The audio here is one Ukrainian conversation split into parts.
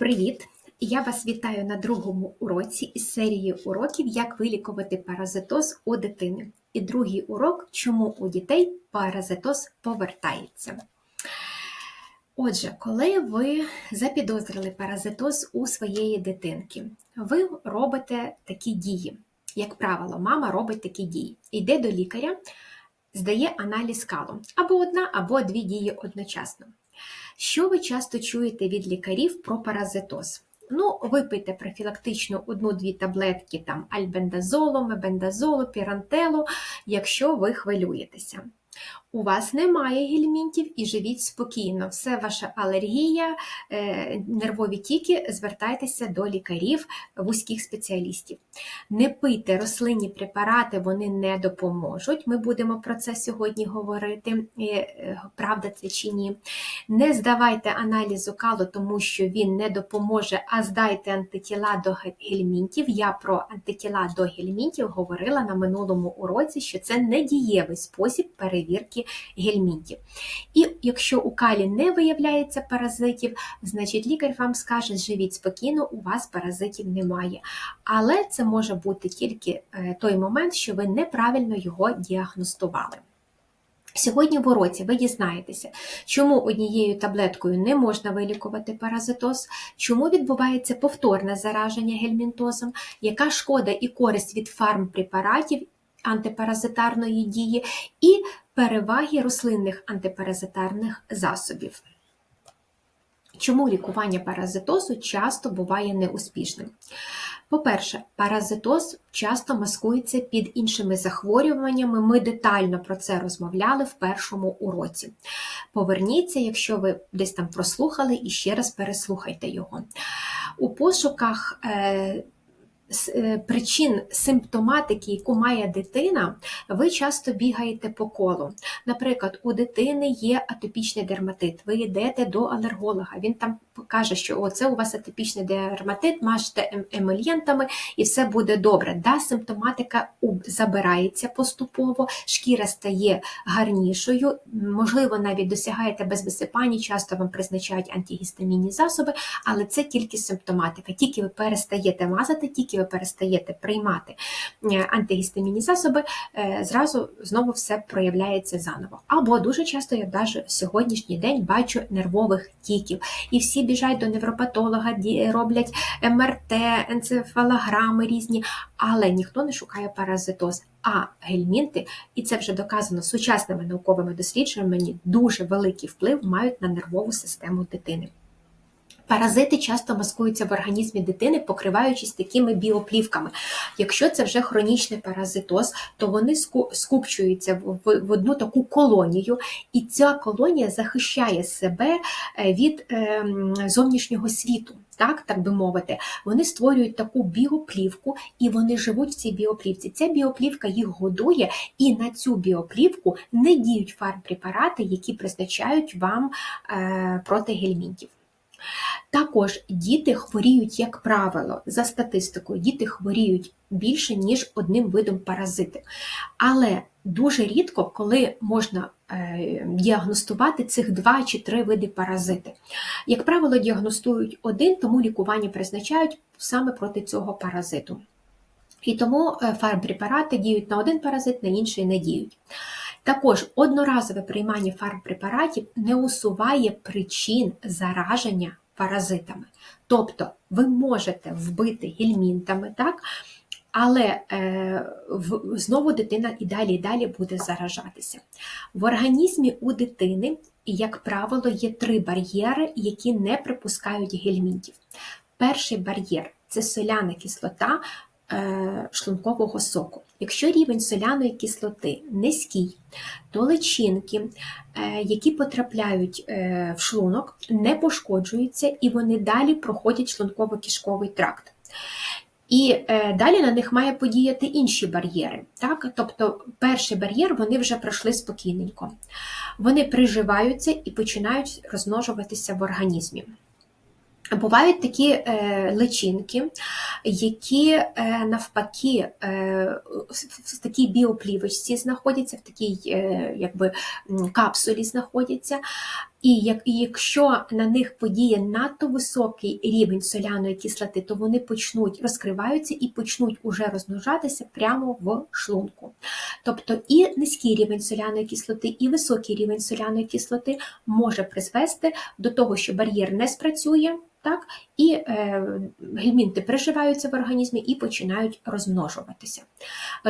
Привіт! Я вас вітаю на другому уроці із серії уроків Як вилікувати паразитоз у дитини. І другий урок Чому у дітей паразитоз повертається. Отже, коли ви запідозрили паразитоз у своєї дитинки, ви робите такі дії. Як правило, мама робить такі дії. Йде до лікаря, здає аналіз калу. Або одна, або дві дії одночасно. Що ви часто чуєте від лікарів про паразитоз? Ну, випийте профілактично одну-дві таблетки там альбендазолу, мебендазолу, пірантелу, якщо ви хвилюєтеся. У вас немає гельмінтів і живіть спокійно. Все ваша алергія, е, нервові тіки, звертайтеся до лікарів, вузьких спеціалістів. Не пийте рослинні препарати, вони не допоможуть. Ми будемо про це сьогодні говорити, е, правда це чи ні. Не здавайте аналізу калу, тому що він не допоможе, а здайте антитіла до гельмінтів. Я про антитіла до гельмінтів говорила на минулому уроці, що це не дієвий спосіб перевірки гельмінтів. І якщо у калі не виявляється паразитів, значить лікар вам скаже, живіть спокійно, у вас паразитів немає. Але це може бути тільки е, той момент, що ви неправильно його діагностували. Сьогодні в уроці ви дізнаєтеся, чому однією таблеткою не можна вилікувати паразитоз, чому відбувається повторне зараження гельмінтозом, яка шкода і користь від фармпрепаратів антипаразитарної дії, і переваги рослинних антипаразитарних засобів. Чому лікування паразитозу часто буває неуспішним? По-перше, паразитоз часто маскується під іншими захворюваннями. Ми детально про це розмовляли в першому уроці. Поверніться, якщо ви десь там прослухали, і ще раз переслухайте його. У пошуках е, причин симптоматики, яку має дитина, ви часто бігаєте по колу. Наприклад, у дитини є атопічний дерматит, ви йдете до алерголога, він там каже, що це у вас атопічний дерматит, мажте ем, емельєнтами і все буде добре. Да, Симптоматика забирається поступово, шкіра стає гарнішою, можливо, навіть досягаєте без висипання, часто вам призначають антигістамінні засоби, але це тільки симптоматика. Тільки ви перестаєте мазати, тільки ви перестаєте приймати е, антигістамінні засоби, е, зразу знову все проявляється заново. Або дуже часто я навіть сьогоднішній день бачу нервових тіків. І всі біжать до невропатолога, роблять МРТ, енцефалограми різні, але ніхто не шукає паразитоз. А гельмінти, і це вже доказано сучасними науковими дослідженнями, дуже великий вплив мають на нервову систему дитини. Паразити часто маскуються в організмі дитини, покриваючись такими біоплівками. Якщо це вже хронічний паразитоз, то вони скупчуються в одну таку колонію, і ця колонія захищає себе е, від ем, зовнішнього світу. Так, так би мовити, вони створюють таку біоплівку і вони живуть в цій біоплівці. Ця біоплівка їх годує, і на цю біоплівку не діють фармпрепарати, які призначають вам е, проти гельмінтів. Також діти хворіють, як правило, за статистикою, діти хворіють більше, ніж одним видом паразити. Але дуже рідко, коли можна е, діагностувати цих два чи три види паразити. Як правило, діагностують один, тому лікування призначають саме проти цього паразиту. І тому е, фармпрепарати діють на один паразит, на інший не діють. Також одноразове приймання фармпрепаратів не усуває причин зараження паразитами. Тобто ви можете вбити гельмінтами, так? але е, в, знову дитина і далі і далі буде заражатися. В організмі у дитини, як правило, є три бар'єри, які не припускають гельмінтів. Перший бар'єр це соляна кислота е, шлункового соку. Якщо рівень соляної кислоти низький, то личинки, е, які потрапляють е, в шлунок, не пошкоджуються і вони далі проходять шлунково-кишковий тракт. І е, далі на них має подіяти інші бар'єри. Так? Тобто перший бар'єр вони вже пройшли спокійненько. Вони приживаються і починають розмножуватися в організмі. Бувають такі е, личинки, які е, навпаки е, в такій біоплівочці знаходяться, в такій е, якби, капсулі знаходяться. І як, і якщо на них подіє надто високий рівень соляної кислоти, то вони почнуть розкриваються і почнуть уже розмножатися прямо в шлунку. Тобто і низький рівень соляної кислоти, і високий рівень соляної кислоти може призвести до того, що бар'єр не спрацює. Так, І е, гельмінти приживаються в організмі і починають розмножуватися.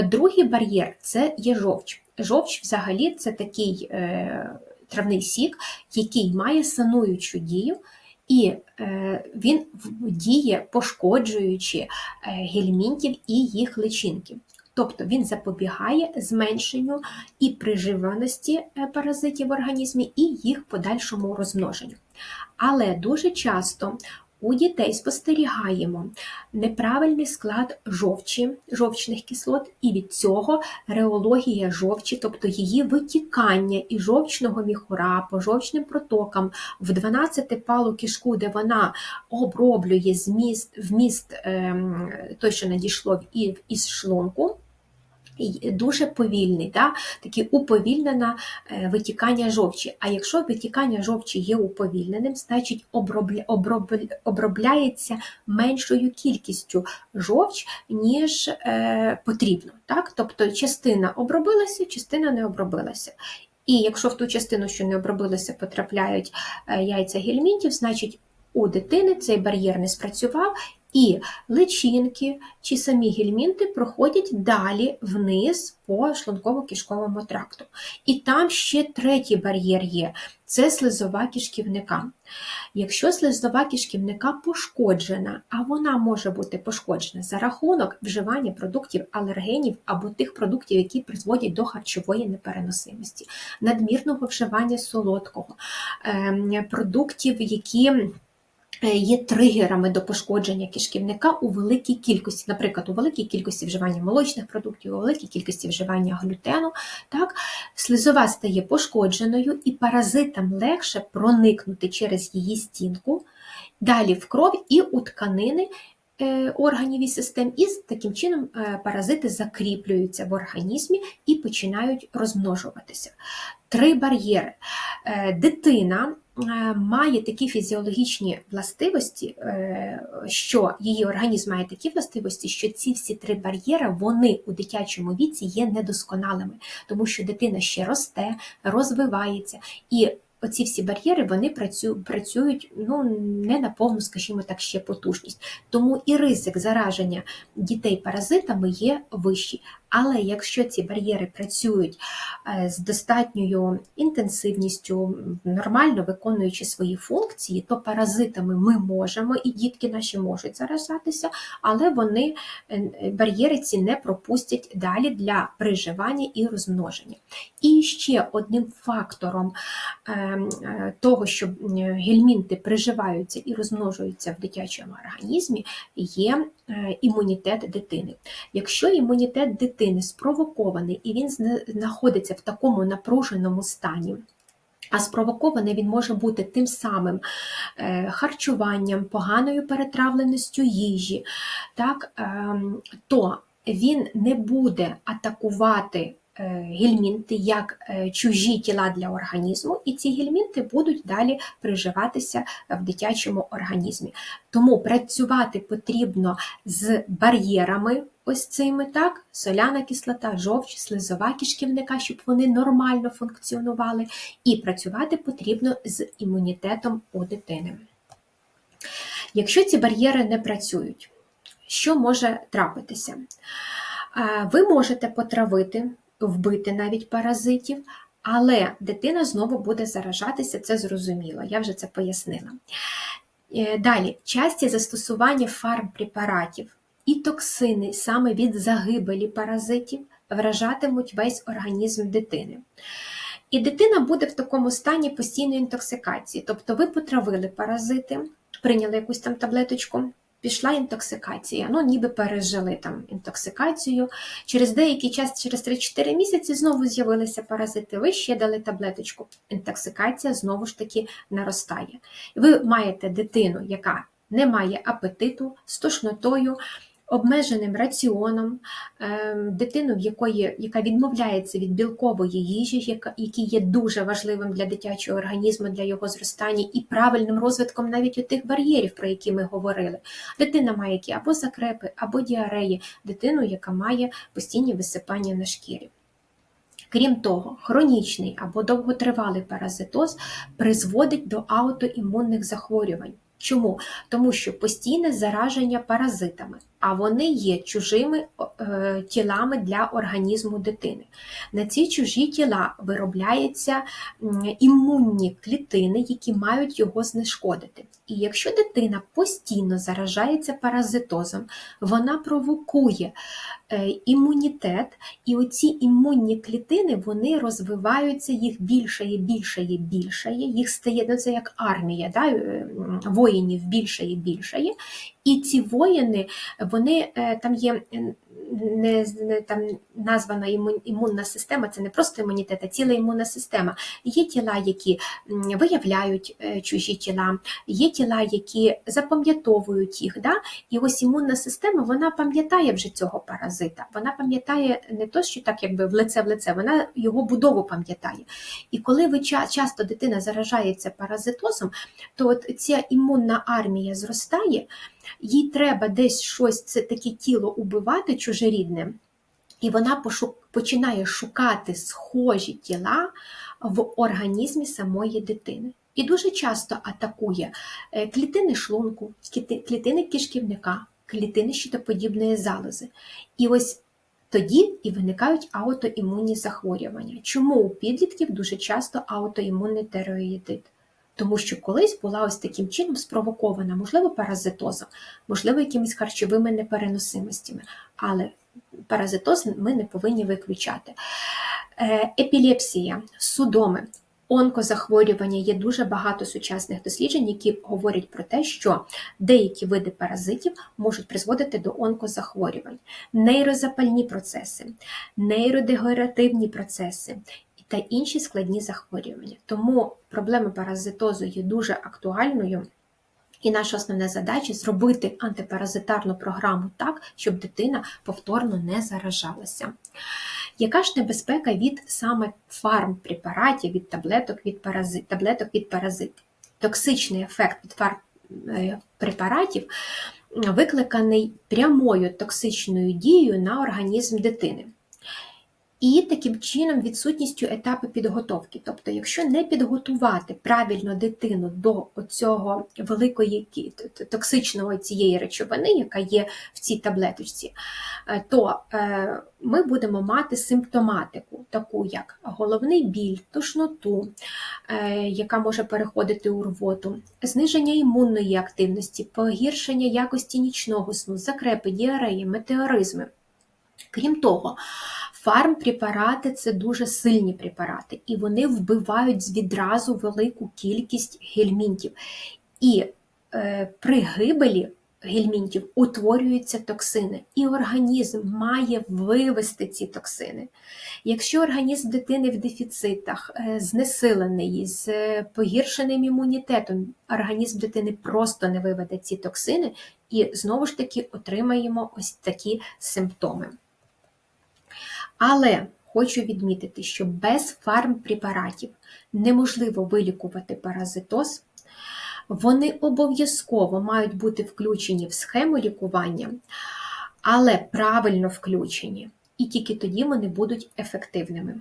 Другий бар'єр це є жовч. Жовч взагалі це такий е, травний сік, який має сануючу дію, і е, він діє, пошкоджуючи е, гельмінтів і їх личинки. Тобто він запобігає зменшенню і приживаності е, паразитів в організмі, і їх подальшому розмноженню. Але дуже часто у дітей спостерігаємо неправильний склад жовчі, жовчних кислот, і від цього реологія жовчі, тобто її витікання із жовчного міхура по жовчним протокам в 12 палу кишку, де вона оброблює зміст, вміст ем, той, що надійшло із шлунку дуже повільний, да? таке уповільнене витікання жовчі. А якщо витікання жовчі є уповільненим, значить обробля, обробля, обробляється меншою кількістю жовч, ніж е, потрібно. Так? Тобто частина обробилася, частина не обробилася. І якщо в ту частину, що не обробилася, потрапляють е, яйця гельмінтів, значить у дитини цей бар'єр не спрацював, і личинки чи самі гельмінти проходять далі вниз по шлунково-кишковому тракту. І там ще третій бар'єр є це слизова кишківника. Якщо слизова кишківника пошкоджена, а вона може бути пошкоджена за рахунок вживання продуктів алергенів або тих продуктів, які призводять до харчової непереносимості, надмірного вживання солодкого, ем, продуктів, які є тригерами до пошкодження кишківника у великій кількості, наприклад, у великій кількості вживання молочних продуктів, у великій кількості вживання глютену, так, слизова стає пошкодженою і паразитам легше проникнути через її стінку, далі в кров і у тканини. Е, органів і систем, і таким чином е, паразити закріплюються в організмі і починають розмножуватися. Три бар'єри. Дитина Е, має такі фізіологічні властивості, що її організм має такі властивості, що ці всі три бар'єри вони у дитячому віці є недосконалими, тому що дитина ще росте, розвивається і оці всі бар'єри вони працюють ну, не на повну, скажімо так, ще потужність. Тому і ризик зараження дітей паразитами є вищий. Але якщо ці бар'єри працюють е, з достатньою інтенсивністю, нормально виконуючи свої функції, то паразитами ми можемо, і дітки наші можуть заражатися, але вони е, бар'єри ці не пропустять далі для приживання і розмноження. І ще одним фактором е, того, що гельмінти приживаються і розмножуються в дитячому організмі, є імунітет дитини. Якщо імунітет дитини дитини спровокований і він знаходиться в такому напруженому стані. А спровокований він може бути тим самим е, харчуванням, поганою перетравленістю їжі, так, ем, то він не буде атакувати Е, гельмінти як е, чужі тіла для організму, і ці гельмінти будуть далі приживатися в дитячому організмі. Тому працювати потрібно з бар'єрами. Ось цими так, соляна кислота, жовч, слизова кишківника, щоб вони нормально функціонували, і працювати потрібно з імунітетом у дитини. Якщо ці бар'єри не працюють, що може трапитися? Ви можете потравити вбити навіть паразитів, але дитина знову буде заражатися, це зрозуміло, я вже це пояснила. Е, далі, часті застосування фармпрепаратів і токсини саме від загибелі паразитів вражатимуть весь організм дитини. І дитина буде в такому стані постійної інтоксикації. Тобто ви потравили паразити, прийняли якусь там таблеточку, Пішла інтоксикація, ну ніби пережили там інтоксикацію. Через деякий час, через 3-4 місяці, знову з'явилися паразити. Ви ще дали таблеточку. Інтоксикація знову ж таки наростає. Ви маєте дитину, яка не має апетиту, з тошнотою, обмеженим раціоном, ем, дитину, в якої, яка відмовляється від білкової їжі, яка, який є дуже важливим для дитячого організму, для його зростання і правильним розвитком навіть у тих бар'єрів, про які ми говорили. Дитина має які або закрепи, або діареї, дитину, яка має постійні висипання на шкірі. Крім того, хронічний або довготривалий паразитоз призводить до аутоімунних захворювань. Чому? Тому що постійне зараження паразитами, а вони є чужими е, тілами для організму дитини. На ці чужі тіла виробляються імунні клітини, які мають його знешкодити. І якщо дитина постійно заражається паразитозом, вона провокує е, імунітет, і оці імунні клітини вони розвиваються, їх більшає, більшає, більшає, їх стає ну це як армія, да, е, воїнів більшає, більшає. І ці воїни, вони е, там є не, не там названа імунна система, це не просто імунітет, а ціла імунна система. Є тіла, які виявляють е, чужі тіла, є тіла, які запам'ятовують їх. Да? І ось імунна система вона пам'ятає вже цього паразита. Вона пам'ятає не то, що так якби в лице в лице, вона його будову пам'ятає. І коли ви часто дитина заражається паразитозом, то от ця імунна армія зростає їй треба десь щось це таке тіло убивати чужорідне, і вона пошук, починає шукати схожі тіла в організмі самої дитини. І дуже часто атакує е, клітини шлунку, клітини кишківника, клітини щитоподібної залози. І ось тоді і виникають аутоімунні захворювання. Чому у підлітків дуже часто аутоімунний тероїдит? Тому що колись була ось таким чином спровокована, можливо, паразитозом, можливо, якимись харчовими непереносимостями, але паразитоз ми не повинні виключати. Е, епілепсія, судоми, онкозахворювання. Є дуже багато сучасних досліджень, які говорять про те, що деякі види паразитів можуть призводити до онкозахворювань, нейрозапальні процеси, нейродегеративні процеси та інші складні захворювання. Тому проблема паразитозу є дуже актуальною. І наша основна задача зробити антипаразитарну програму так, щоб дитина повторно не заражалася. Яка ж небезпека від саме фармпрепаратів, від таблеток від паразит, таблеток від паразитів? Токсичний ефект від фармпрепаратів викликаний прямою токсичною дією на організм дитини. І таким чином відсутністю етапу підготовки. Тобто, якщо не підготувати правильно дитину до цього великої токсичного цієї речовини, яка є в цій таблеточці, е, то е, ми будемо мати симптоматику, таку як головний біль, тошноту, е, яка може переходити у рвоту, зниження імунної активності, погіршення якості нічного сну, закрепи, діареї, метеоризми. Крім того, Фармпрепарати це дуже сильні препарати, і вони вбивають відразу велику кількість гельмінтів. І е, при гибелі гельмінтів утворюються токсини, і організм має вивести ці токсини. Якщо організм дитини в дефіцитах, е, знесилений, з погіршеним імунітетом, організм дитини просто не виведе ці токсини, і знову ж таки отримаємо ось такі симптоми. Але хочу відмітити, що без фармпрепаратів неможливо вилікувати паразитоз. Вони обов'язково мають бути включені в схему лікування, але правильно включені, і тільки тоді вони будуть ефективними.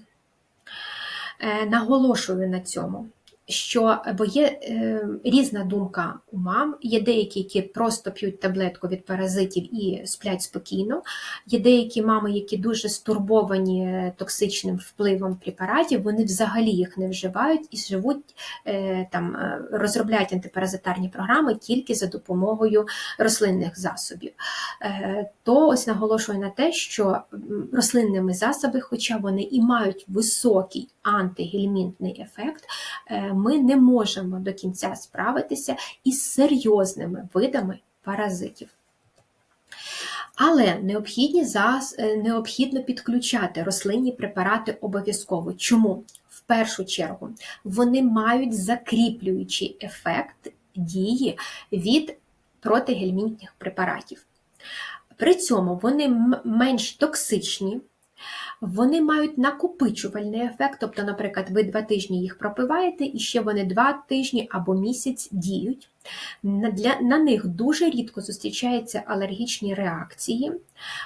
Е, наголошую на цьому що бо є е, різна думка у мам, є деякі, які просто п'ють таблетку від паразитів і сплять спокійно. Є деякі мами, які дуже стурбовані токсичним впливом препаратів, вони взагалі їх не вживають і живуть е, там, е, розробляють антипаразитарні програми тільки за допомогою рослинних засобів. Е, то ось наголошую на те, що рослинними засоби, хоча вони і мають високий антигельмінтний ефект. Е, ми не можемо до кінця справитися із серйозними видами паразитів. Але необхідні зас... е, необхідно підключати рослинні препарати обов'язково. Чому? В першу чергу вони мають закріплюючий ефект дії від протигельмінтних препаратів. При цьому вони менш токсичні, вони мають накопичувальний ефект, тобто, наприклад, ви два тижні їх пропиваєте, і ще вони два тижні або місяць діють. На, них дуже рідко зустрічаються алергічні реакції,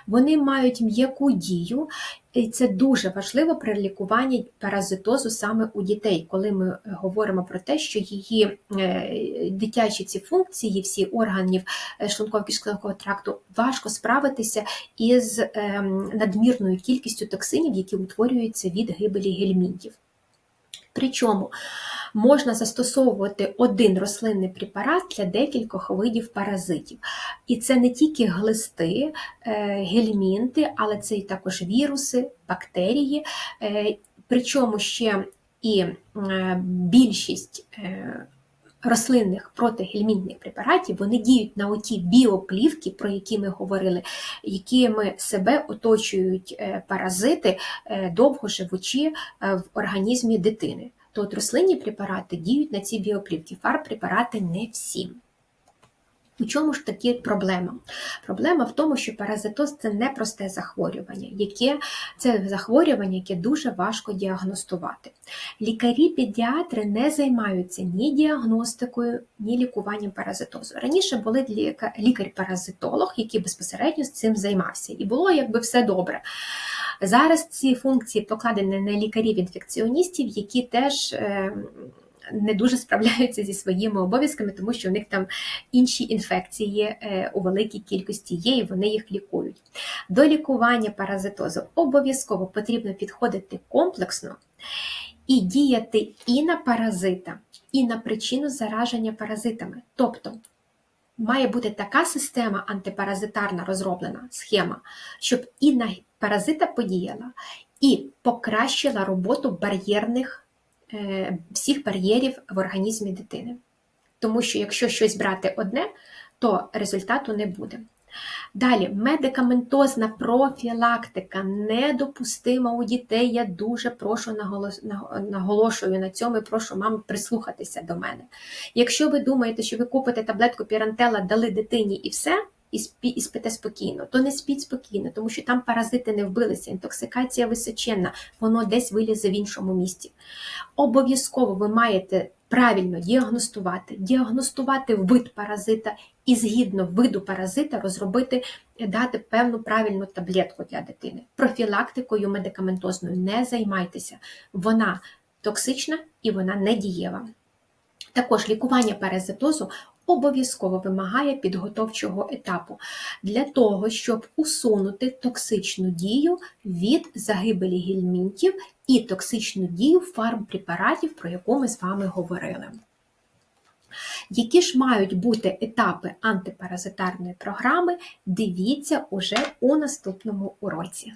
вони мають м'яку дію, і це дуже важливо при лікуванні паразитозу саме у дітей, коли ми говоримо про те, що її е, дитячі ці функції, всі органів е, шлунково-кишкового тракту важко справитися із ем, надмірною кількістю токсинів, які утворюються від гибелі гельмінтів. Причому можна застосовувати один рослинний препарат для декількох видів паразитів. І це не тільки глисти, е, гельмінти, але це і також віруси, бактерії. Е, Причому ще і е, більшість рослинних протигельмінтних препаратів вони діють на оті біоплівки, про які ми говорили, якими себе оточують паразити, довго живучи в організмі дитини. То от рослинні препарати діють на ці біоплівки, фарб-препарати не всі. У чому ж такі проблема? Проблема в тому, що паразитоз це непросте захворювання, яке це захворювання, яке дуже важко діагностувати. Лікарі-педіатри не займаються ні діагностикою, ні лікуванням паразитозу. Раніше були лікар-паразитолог, який безпосередньо з цим займався, і було якби все добре. Зараз ці функції покладені на лікарів-інфекціоністів, які теж не дуже справляються зі своїми обов'язками, тому що у них там інші інфекції у великій кількості є, і вони їх лікують. До лікування паразитозу обов'язково потрібно підходити комплексно і діяти і на паразита, і на причину зараження паразитами. Тобто має бути така система антипаразитарна розроблена схема, щоб і на паразита подіяла, і покращила роботу бар'єрних всіх бар'єрів в організмі дитини. Тому що якщо щось брати одне, то результату не буде. Далі, медикаментозна профілактика недопустима у дітей. Я дуже прошу наголошую на цьому і прошу мам прислухатися до мене. Якщо ви думаєте, що ви купите таблетку пірантела, дали дитині і все, і, спі, і спите спокійно, то не спіть спокійно, тому що там паразити не вбилися, інтоксикація височенна, воно десь вилізе в іншому місці. Обов'язково ви маєте правильно діагностувати, діагностувати вид паразита і згідно виду паразита розробити, дати певну правильну таблетку для дитини. Профілактикою медикаментозною не займайтеся. Вона токсична і вона не дієва. Також лікування паразитозу обов'язково вимагає підготовчого етапу для того, щоб усунути токсичну дію від загибелі гельмінтів і токсичну дію фармпрепаратів, про яку ми з вами говорили. Які ж мають бути етапи антипаразитарної програми, дивіться уже у наступному уроці.